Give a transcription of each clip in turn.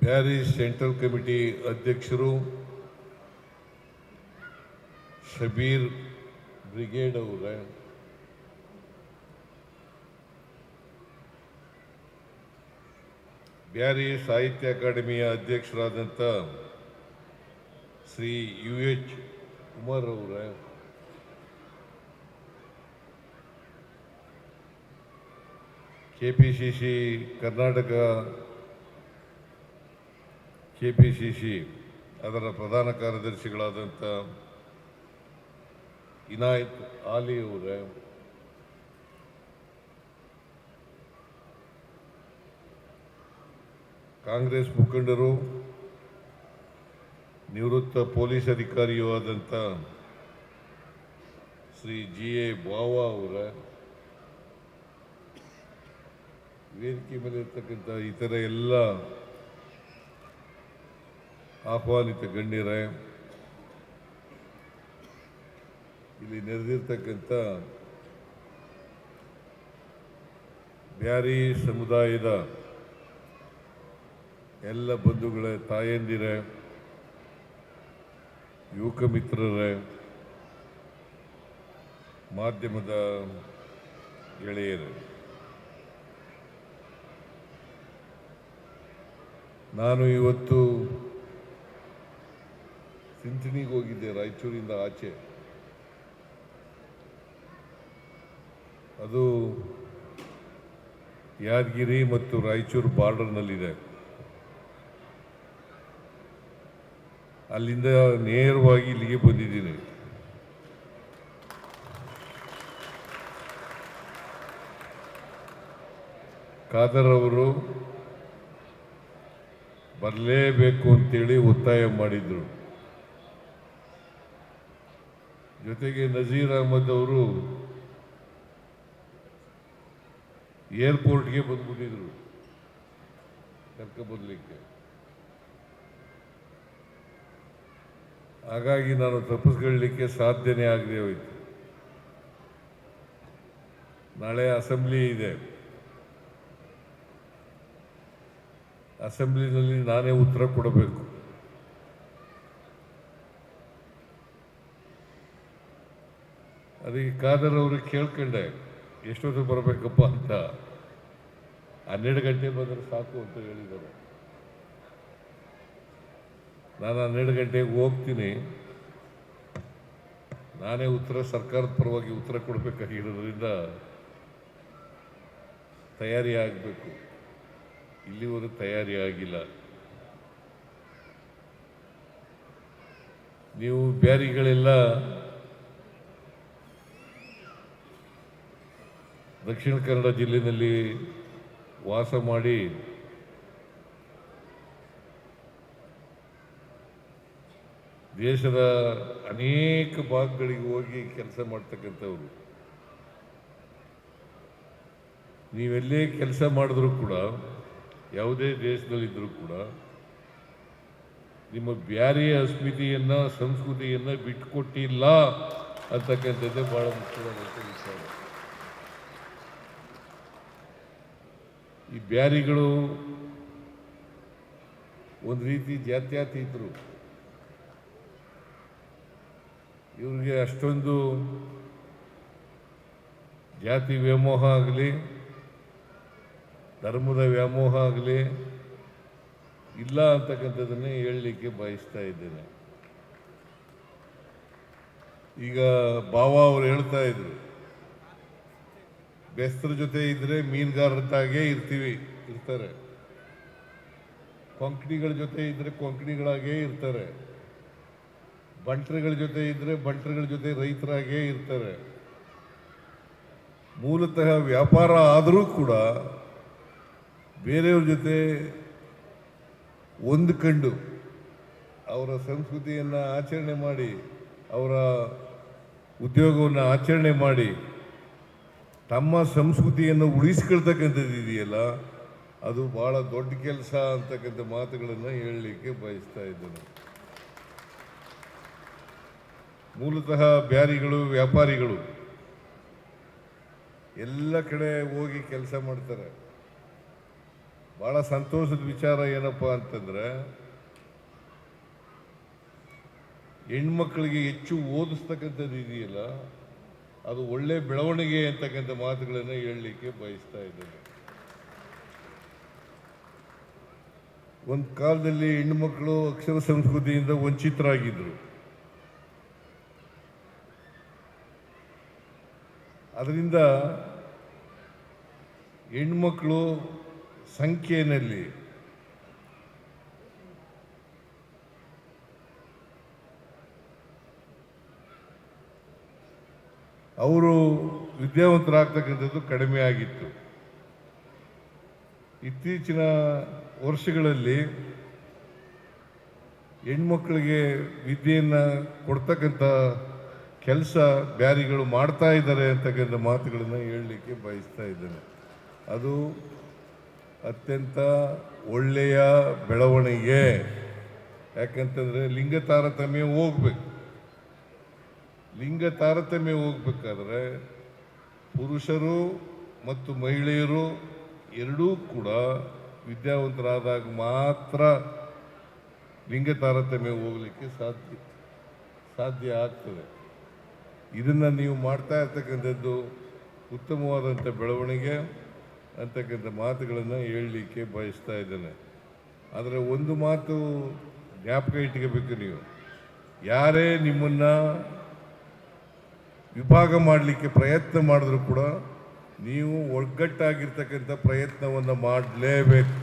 Paris central committee ಅಧ್ಯಕ್ಷರು Shabir brigade ಅವರ ಬ್ಯಾರಿ ಸಾಹಿತ್ಯ ಅಕಾಡೆಮಿಯ ಅಧ್ಯಕ್ಷರಾದಂಥ ಶ್ರೀ ಯು ಎಚ್ ಕುಮಾರ್ ಅವರ K P C C Karnataka K P C C ಅದರ ಪ್ರಧಾನ ಕಾರ್ಯದರ್ಶಿಗಳಾದಂಥ ಇನಾಯತ್ ಆಲಿ ಅವರೇ, ಕಾಂಗ್ರೆಸ್ ಮುಖಂಡರು, ನಿವೃತ್ತ ಪೊಲೀಸ್ ಅಧಿಕಾರಿಯೂ ಆದಂಥ ಶ್ರೀ ಜಿ ಎ ಬಾವಾ ಅವರ ವೇದಿಕೆ ಮೇಲೆ ಇರ್ತಕ್ಕಂಥ ಇತರ ಎಲ್ಲ ಆಹ್ವಾನಿತ ಗಣ್ಯರೇ, ಇಲ್ಲಿ ನೆರೆದಿರ್ತಕ್ಕಂಥ ಬ್ಯಾರಿ ಸಮುದಾಯದ ಎಲ್ಲ ಬಂಧುಗಳ, ತಾಯಂದಿರೇ, ಯುವಕ ಮಿತ್ರರೇ, ಮಾಧ್ಯಮದ ಗೆಳೆಯರೇ. ನಾನು ಇವತ್ತು ಸಿಂಚಣಿಗೆ ಹೋಗಿದ್ದೆ, ರಾಯಚೂರಿಂದ ಆಚೆ. ಅದು ಯಾದಗಿರಿ ಮತ್ತು ರಾಯಚೂರು ಬಾರ್ಡರ್ನಲ್ಲಿದೆ. ಅಲ್ಲಿಂದ ನೇರವಾಗಿ ಇಲ್ಲಿಗೆ ಬಂದಿದ್ದೀನಿ. ಖಾದರ್ ಅವರು ಬರಲೇಬೇಕು ಅಂತೇಳಿ ಒತ್ತಾಯ ಮಾಡಿದರು. ಜೊತೆಗೆ ನಜೀರ್ ಅಹಮದ್ ಅವರು ಏರ್ಪೋರ್ಟ್ಗೆ ಬಂದ್ಬಿಟ್ಟಿದ್ರು ಕರ್ಕೊಬರ್ಲಿಕ್ಕೆ ಹಾಗಾಗಿ ನಾನು ತಪ್ಪಿಸ್ಕೊಳ್ಳಿಕ್ಕೆ ಸಾಧ್ಯನೇ ಆಗದೆ ಹೋಯ್ತು. ನಾಳೆ ಅಸೆಂಬ್ಲಿ ಇದೆ. ಅಸೆಂಬ್ಲಿನಲ್ಲಿ ನಾನೇ ಉತ್ತರ ಕೊಡಬೇಕು. ಅದಕ್ಕೆ ಖಾದರ್ ಅವ್ರಿಗೆ ಕೇಳ್ಕೊಂಡೆ ಎಷ್ಟೊತ್ತಿಗೆ ಬರಬೇಕಪ್ಪ ಅಂತ. ಹನ್ನೆರಡು ಗಂಟೆ ಬಂದರೆ ಸಾಕು ಅಂತ ಹೇಳಿದರು. ನಾನು ಹನ್ನೆರಡು ಗಂಟೆಗೆ ಹೋಗ್ತೀನಿ. ನಾನೇ ಉತ್ತರ, ಸರ್ಕಾರದ ಪರವಾಗಿ ಉತ್ತರ ಕೊಡಬೇಕಾಗಿರೋದ್ರಿಂದ ತಯಾರಿ ಆಗಬೇಕು. ಇಲ್ಲಿವರೆಗೂ ತಯಾರಿ ಆಗಿಲ್ಲ. ನೀವು ಬ್ಯಾರಿಗಳೆಲ್ಲ ದಕ್ಷಿಣ ಕನ್ನಡ ಜಿಲ್ಲೆಯಲ್ಲಿ ವಾಸ ಮಾಡಿ ದೇಶದ ಅನೇಕ ಭಾಗಗಳಿಗೆ ಹೋಗಿ ಕೆಲಸ ಮಾಡ್ತಕ್ಕಂಥವ್ರು. ನೀವೆಲ್ಲೇ ಕೆಲಸ ಮಾಡಿದ್ರೂ ಕೂಡ ಯಾವುದೇ ದೇಶದಲ್ಲಿದ್ದರೂ ಕೂಡ ನಿಮ್ಮ ಬ್ಯಾರಿಯ ಅಸ್ಮಿತೆಯನ್ನು ಸಂಸ್ಕೃತಿಯನ್ನು ಬಿಟ್ಟುಕೊಟ್ಟಿಲ್ಲ ಅಂತಕ್ಕಂಥದ್ದೇ ಭಾಳ ಮುಖ್ಯವಾದಂಥ ವಿಚಾರ. ಈ ಬ್ಯಾರಿಗಳು ಒಂದು ರೀತಿ ಜಾತ್ಯಾತೀತರು. ಇವರಿಗೆ ಅಷ್ಟೊಂದು ಜಾತಿ ವ್ಯಾಮೋಹ ಆಗಲಿ ಧರ್ಮದ ವ್ಯಾಮೋಹ ಆಗಲಿ ಇಲ್ಲ ಅಂತಕ್ಕಂಥದ್ದನ್ನೇ ಹೇಳಲಿಕ್ಕೆ ಬಯಸ್ತಾ ಇದ್ದೇನೆ. ಈಗ ಬಾವ ಅವರು ಹೇಳ್ತಾ ಇದ್ರು, ಬೆಸ್ತ್ರ ಜೊತೆ ಇದ್ರೆ ಮೀನುಗಾರರಾಗೇ ಇರ್ತೀವಿ ಇರ್ತಾರೆ. ಕೊಂಕಣಿಗಳ ಜೊತೆ ಇದ್ರೆ ಕೊಂಕಣಿಗಳಾಗೇ ಇರ್ತಾರೆ. ಬಂಟ್ರಗಳ ಜೊತೆ ಇದ್ರೆ ಬಂಟ್ರಗಳ ಜೊತೆ ರೈತರಾಗೇ ಇರ್ತಾರೆ. ಮೂಲತಃ ವ್ಯಾಪಾರ ಆದರೂ ಕೂಡ ಬೇರೆಯವ್ರ ಜೊತೆ ಹೊಂದ್ಕೊಂಡು ಅವರ ಸಂಸ್ಕೃತಿಯನ್ನು ಆಚರಣೆ ಮಾಡಿ, ಅವರ ಉದ್ಯೋಗವನ್ನು ಆಚರಣೆ ಮಾಡಿ, ತಮ್ಮ ಸಂಸ್ಕೃತಿಯನ್ನು ಉಳಿಸ್ಕೊಳ್ತಕ್ಕಂಥದ್ದು ಇದೆಯಲ್ಲ, ಅದು ಭಾಳ ದೊಡ್ಡ ಕೆಲಸ ಅಂತಕ್ಕಂಥ ಮಾತುಗಳನ್ನು ಹೇಳಲಿಕ್ಕೆ ಬಯಸ್ತಾ ಇದ್ದೇನೆ. ಮೂಲತಃ ಬ್ಯಾರಿಗಳು, ವ್ಯಾಪಾರಿಗಳು ಎಲ್ಲ ಕಡೆ ಹೋಗಿ ಕೆಲಸ ಮಾಡ್ತಾರೆ. ಬಹಳ ಸಂತೋಷದ ವಿಚಾರ ಏನಪ್ಪ ಅಂತಂದ್ರೆ, ಹೆಣ್ಮಕ್ಳಿಗೆ ಹೆಚ್ಚು ಓದಿಸ್ತಕ್ಕಂಥದ್ದು ಇದೆಯಲ್ಲ ಅದು ಒಳ್ಳೆ ಬೆಳವಣಿಗೆ ಅಂತಕ್ಕಂಥ ಮಾತುಗಳನ್ನು ಹೇಳಲಿಕ್ಕೆ ಬಯಸ್ತಾ ಇದ್ದೇನೆ. ಒಂದು ಕಾಲದಲ್ಲಿ ಹೆಣ್ಮಕ್ಳು ಅಕ್ಷರ ಸಂಸ್ಕೃತಿಯಿಂದ ವಂಚಿತರಾಗಿದ್ದರು ಅದರಿಂದ ಹೆಣ್ಮಕ್ಳು ಸಂಖ್ಯೆಯಲ್ಲಿ ಅವರು ವಿದ್ಯಾವಂತರಾಗ್ತಕ್ಕಂಥದ್ದು ಕಡಿಮೆ ಆಗಿತ್ತು. ಇತ್ತೀಚಿನ ವರ್ಷಗಳಲ್ಲಿ ಹೆಣ್ಮಕ್ಳಿಗೆ ವಿದ್ಯೆಯನ್ನು ಕೊಡ್ತಕ್ಕಂಥ ಕೆಲಸ ಬ್ಯಾರಿಗಳು ಮಾಡ್ತಾ ಇದ್ದಾರೆ ಅಂತಕ್ಕಂಥ ಮಾತುಗಳನ್ನು ಹೇಳಲಿಕ್ಕೆ ಬಯಸ್ತಾ ಇದ್ದೇನೆ. ಅದು ಅತ್ಯಂತ ಒಳ್ಳೆಯ ಬೆಳವಣಿಗೆ. ಯಾಕಂತಂದರೆ ಲಿಂಗ ತಾರತಮ್ಯ ಹೋಗ್ಬೇಕು. ಲಿಂಗ ತಾರತಮ್ಯ ಹೋಗ್ಬೇಕಾದ್ರೆ ಪುರುಷರು ಮತ್ತು ಮಹಿಳೆಯರು ಎರಡೂ ಕೂಡ ವಿದ್ಯಾವಂತರಾದಾಗ ಮಾತ್ರ ಲಿಂಗ ತಾರತಮ್ಯ ಹೋಗಲಿಕ್ಕೆ ಸಾಧ್ಯ ಸಾಧ್ಯ ಆಗ್ತದೆ. ಇದನ್ನು ನೀವು ಮಾಡ್ತಾ ಇರ್ತಕ್ಕಂಥದ್ದು ಉತ್ತಮವಾದಂಥ ಬೆಳವಣಿಗೆ. ಅಂತಕ್ಕಂಥ ಮಾತುಗಳನ್ನು ಹೇಳಲಿಕ್ಕೆ ಬಯಸ್ತಾ ಇದ್ದೇನೆ. ಆದರೆ ಒಂದು ಮಾತು ಜ್ಞಾಪಕ ಇಟ್ಕೋಬೇಕು ನೀವು. ಯಾರೇ ನಿಮ್ಮನ್ನು ವಿಭಾಗ ಮಾಡಲಿಕ್ಕೆ ಪ್ರಯತ್ನ ಮಾಡಿದ್ರು ಕೂಡ ನೀವು ಒಗ್ಗಟ್ಟಾಗಿರ್ತಕ್ಕಂಥ ಪ್ರಯತ್ನವನ್ನು ಮಾಡಲೇಬೇಕು.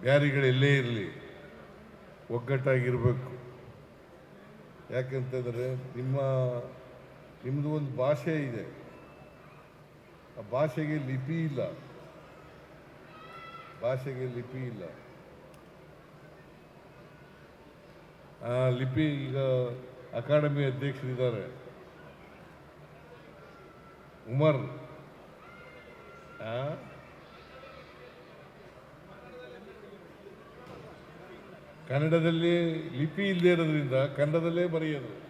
ಬ್ಯಾರಿಗಳೆಲ್ಲೇ ಇರಲಿ, ಒಗ್ಗಟ್ಟಾಗಿರಬೇಕು. ಯಾಕಂತಂದರೆ ನಿಮ್ಮ ನಿಮ್ಮದು ಒಂದು ಭಾಷೆ ಇದೆ. ಆ ಭಾಷೆಗೆ ಲಿಪಿ ಇಲ್ಲ. ಭಾಷೆಗೆ ಲಿಪಿ ಇಲ್ಲ. ಆ ಲಿಪಿ ಈಗ ಅಕಾಡೆಮಿ ಅಧ್ಯಕ್ಷರಿದ್ದಾರೆ. ಉಮರ್? ಕನ್ನಡದಲ್ಲಿ ಲಿಪಿ ಇಲ್ಲದೆ ಇರೋದ್ರಿಂದ ಕನ್ನಡದಲ್ಲೇ ಬರೆಯೋದು.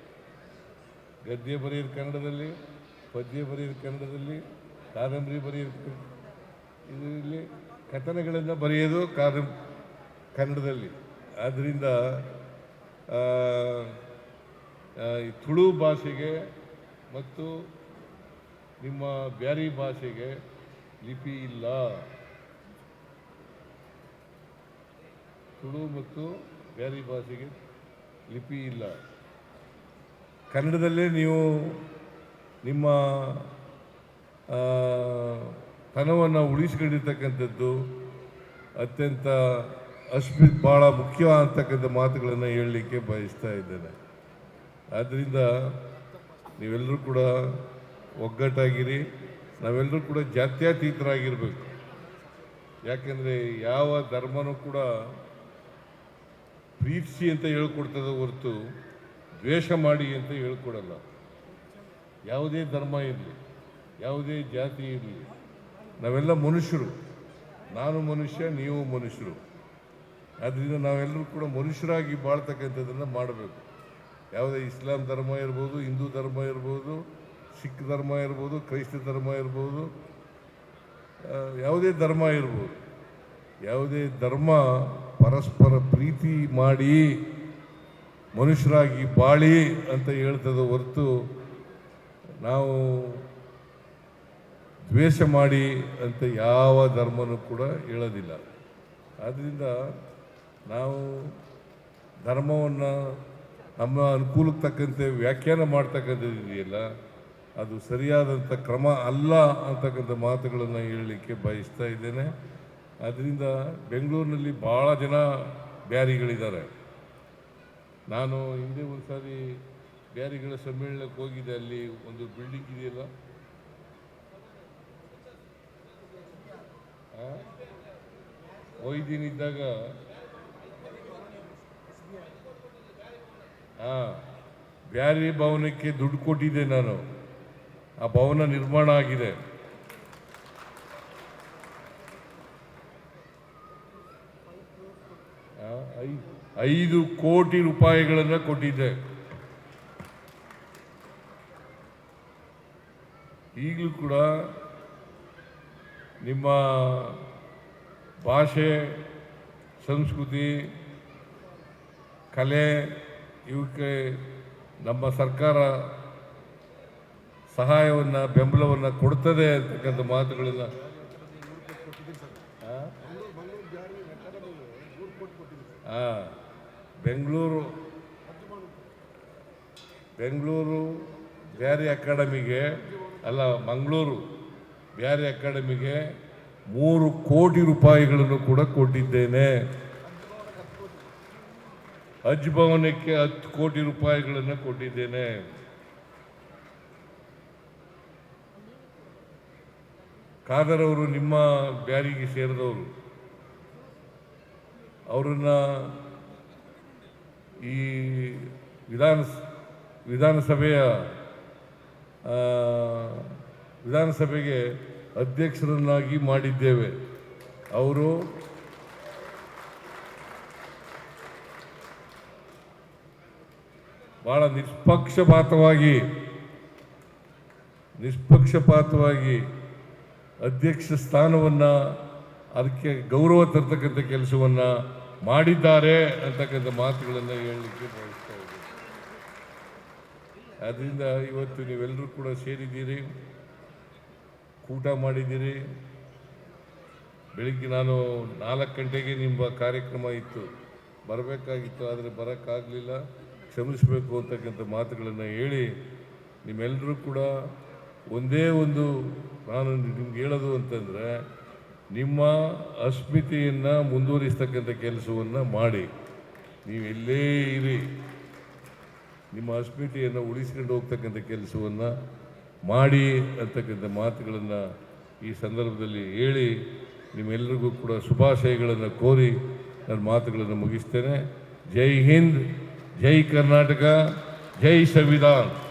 ಗದ್ಯ ಬರೆಯೋದು ಕನ್ನಡದಲ್ಲಿ, ಪದ್ಯ ಬರೆಯೋದು ಕನ್ನಡದಲ್ಲಿ, ಕಾದಂಬರಿ ಬರೆಯೋದು ಇದರಲ್ಲಿ ಕಥನಗಳನ್ನು ಬರೆಯೋದು ಕಾದಂ ಕನ್ನಡದಲ್ಲಿ. ಆದ್ದರಿಂದ ಈ ತುಳು ಭಾಷೆಗೆ ಮತ್ತು ನಿಮ್ಮ ಬ್ಯಾರಿ ಭಾಷೆಗೆ ಲಿಪಿ ಇಲ್ಲ. ತುಳು ಮತ್ತು ಬ್ಯಾರಿ ಭಾಷೆಗೆ ಲಿಪಿ ಇಲ್ಲ. ಕನ್ನಡದಲ್ಲೇ ನೀವು ನಿಮ್ಮ ತನವನ್ನು ಉಳಿಸಿಕೊಂಡಿರ್ತಕ್ಕಂಥದ್ದು ಅತ್ಯಂತ ಅಸ್ಮಿ ಭಾಳ ಮುಖ್ಯ ಅಂತಕ್ಕಂಥ ಮಾತುಗಳನ್ನು ಹೇಳಲಿಕ್ಕೆ ಬಯಸ್ತಾ ಇದ್ದೇನೆ. ಆದ್ದರಿಂದ ನೀವೆಲ್ಲರೂ ಕೂಡ ಒಗ್ಗಟ್ಟಾಗಿರಿ. ನಾವೆಲ್ಲರೂ ಕೂಡ ಜಾತ್ಯತೀತರಾಗಿರಬೇಕು. ಯಾಕೆಂದರೆ ಯಾವ ಧರ್ಮನೂ ಕೂಡ ಪ್ರೀತಿಸಿ ಅಂತ ಹೇಳ್ಕೊಡ್ತದೆ ಹೊರತು ದ್ವೇಷ ಮಾಡಿ ಅಂತ ಹೇಳ್ಕೊಡಲ್ಲ. ಯಾವುದೇ ಧರ್ಮ ಇರಲಿ, ಯಾವುದೇ ಜಾತಿ ಇರಲಿ, ನಾವೆಲ್ಲ ಮನುಷ್ಯರು. ನಾನು ಮನುಷ್ಯ, ನೀವು ಮನುಷ್ಯರು. ಆದ್ದರಿಂದ ನಾವೆಲ್ಲರೂ ಕೂಡ ಮನುಷ್ಯರಾಗಿ ಬಾಳ್ತಕ್ಕಂಥದ್ದನ್ನು ಮಾಡಬೇಕು. ಯಾವುದೇ ಇಸ್ಲಾಂ ಧರ್ಮ ಇರ್ಬೋದು, ಹಿಂದೂ ಧರ್ಮ ಇರ್ಬೋದು, ಸಿಖ್ ಧರ್ಮ ಇರ್ಬೋದು, ಕ್ರೈಸ್ತ ಧರ್ಮ ಇರ್ಬೋದು ಯಾವುದೇ ಧರ್ಮ ಇರ್ಬೋದು. ಯಾವುದೇ ಧರ್ಮ ಪರಸ್ಪರ ಪ್ರೀತಿ ಮಾಡಿ ಮನುಷ್ಯರಾಗಿ ಬಾಳಿ ಅಂತ ಹೇಳ್ತದೆ ಹೊರತು ನಾವು ದ್ವೇಷ ಮಾಡಿ ಅಂತ ಯಾವ ಧರ್ಮನೂ ಕೂಡ ಹೇಳೋದಿಲ್ಲ. ಆದ್ದರಿಂದ ನಾವು ಧರ್ಮವನ್ನು ನಮ್ಮ ಅನುಕೂಲಕ್ಕೆ ತಕ್ಕಂತೆ ವ್ಯಾಖ್ಯಾನ ಮಾಡ್ತಕ್ಕಂಥದ್ದಿದೆಯಲ್ಲ ಅದು ಸರಿಯಾದಂಥ ಕ್ರಮ ಅಲ್ಲ ಅಂತಕ್ಕಂಥ ಮಾತುಗಳನ್ನು ಹೇಳಲಿಕ್ಕೆ ಬಯಸ್ತಾ ಇದ್ದೇನೆ. ಅದರಿಂದ ಬೆಂಗಳೂರಿನಲ್ಲಿ ಭಾಳ ಜನ ಬ್ಯಾರಿಗಳಿದ್ದಾರೆ. ನಾನು ಹಿಂದೆ ಒಂದು ಸಾರಿ ಬ್ಯಾರಿಗಳ ಸಮ್ಮೇಳನಕ್ಕೆ ಹೋಗಿದ್ದೆ, ಅಲ್ಲಿ ಒಂದು ಬಿಲ್ಡಿಂಗ್ ಇದೆಯಲ್ಲ? ಆ? ಇದ್ದಾಗ ಹಾ ಬ್ಯಾರಿ ಭವನಕ್ಕೆ ದುಡ್ಡು ಕೊಟ್ಟಿದ್ದೆ ನಾನು. ಆ ಭವನ ನಿರ್ಮಾಣ ಆಗಿದೆ ಆ, ಐ- ಐದು ಕೋಟಿ ರೂಪಾಯಿಗಳನ್ನು ಕೊಟ್ಟಿದ್ದೆ. ಈಗಲೂ ಕೂಡ ನಿಮ್ಮ ಭಾಷೆ ಸಂಸ್ಕೃತಿ ಕಲೆ ಇವಕ್ಕೆ ನಮ್ಮ ಸರ್ಕಾರ ಸಹಾಯವನ್ನು ಬೆಂಬಲವನ್ನು ಕೊಡ್ತದೆ ಅಂತಕ್ಕಂಥ ಮಾತುಗಳನ್ನು ಹಾಂ. ಬೆಂಗಳೂರು ಬೆಂಗಳೂರು ಬ್ಯಾರಿ ಅಕಾಡೆಮಿಗೆ ಅಲ್ಲ, ಮಂಗಳೂರು ಬ್ಯಾರಿ ಅಕಾಡೆಮಿಗೆ ಮೂರು ಕೋಟಿ ರೂಪಾಯಿಗಳನ್ನು ಕೂಡ ಕೊಟ್ಟಿದ್ದೇನೆ. ಹಜ್ ಭವನಕ್ಕೆ ಹತ್ತು ಕೋಟಿ ರೂಪಾಯಿಗಳನ್ನು ಕೊಟ್ಟಿದ್ದೇನೆ. ಖಾದರ್ ಅವರು ನಿಮ್ಮ ಬ್ಯಾರಿಗೆ ಸೇರಿದವರು. ಅವರನ್ನ ಈ ವಿಧಾನ ವಿಧಾನಸಭೆಯ ವಿಧಾನಸಭೆಗೆ ಅಧ್ಯಕ್ಷರನ್ನಾಗಿ ಮಾಡಿದ್ದೇವೆ. ಅವರು ಭಾಳ ನಿಷ್ಪಕ್ಷಪಾತವಾಗಿ ನಿಷ್ಪಕ್ಷಪಾತವಾಗಿ ಅಧ್ಯಕ್ಷ ಸ್ಥಾನವನ್ನು, ಅದಕ್ಕೆ ಗೌರವ ತರ್ತಕ್ಕಂಥ ಕೆಲಸವನ್ನು ಮಾಡಿದ್ದಾರೆ ಅಂತಕ್ಕಂಥ ಮಾತುಗಳನ್ನು ಹೇಳಲಿಕ್ಕೆ ಬಯಸ್ತಾ ಇದ್ದೀನಿ. ಆದ್ದರಿಂದ ಇವತ್ತು ನೀವೆಲ್ಲರೂ ಕೂಡ ಸೇರಿದ್ದೀರಿ ಊಟ ಮಾಡಿದ್ದೀರಿ. ಬೆಳಿಗ್ಗೆ ನಾನು ನಾಲ್ಕು ಗಂಟೆಗೆ ನಿಮ್ಮ ಕಾರ್ಯಕ್ರಮ ಇತ್ತು. ಬರಬೇಕಾಗಿತ್ತು, ಆದರೆ ಬರೋಕ್ಕಾಗಲಿಲ್ಲ. ಕ್ಷಮಿಸಬೇಕು ಅಂತಕ್ಕಂಥ ಮಾತುಗಳನ್ನು ಹೇಳಿ ನಿಮ್ಮೆಲ್ಲರೂ ಕೂಡ ಒಂದೇ ಒಂದು ನಾನು ನಿಮ್ಗೆ ಹೇಳೋದು ಅಂತಂದರೆ ನಿಮ್ಮ ಅಸ್ಮಿತೆಯನ್ನು ಮುಂದುವರಿಸ್ತಕ್ಕಂಥ ಕೆಲಸವನ್ನು ಮಾಡಿ. ನೀವು ಎಲ್ಲೇ ಇರಿ. ನಿಮ್ಮ ಅಸ್ಮಿತೆಯನ್ನು ಉಳಿಸ್ಕೊಂಡು ಹೋಗ್ತಕ್ಕಂಥ ಕೆಲಸವನ್ನು ಮಾಡಿ ಅಂತಕ್ಕಂಥ ಮಾತುಗಳನ್ನು ಈ ಸಂದರ್ಭದಲ್ಲಿ ಹೇಳಿ ನಿಮ್ಮೆಲ್ಲರಿಗೂ ಕೂಡ ಶುಭಾಶಯಗಳನ್ನು ಕೋರಿ ನನ್ನ ಮಾತುಗಳನ್ನು ಮುಗಿಸ್ತೇನೆ. ಜೈ ಹಿಂದ್, ಜೈ ಕರ್ನಾಟಕ, ಜೈ ಸಂವಿಧಾನ್.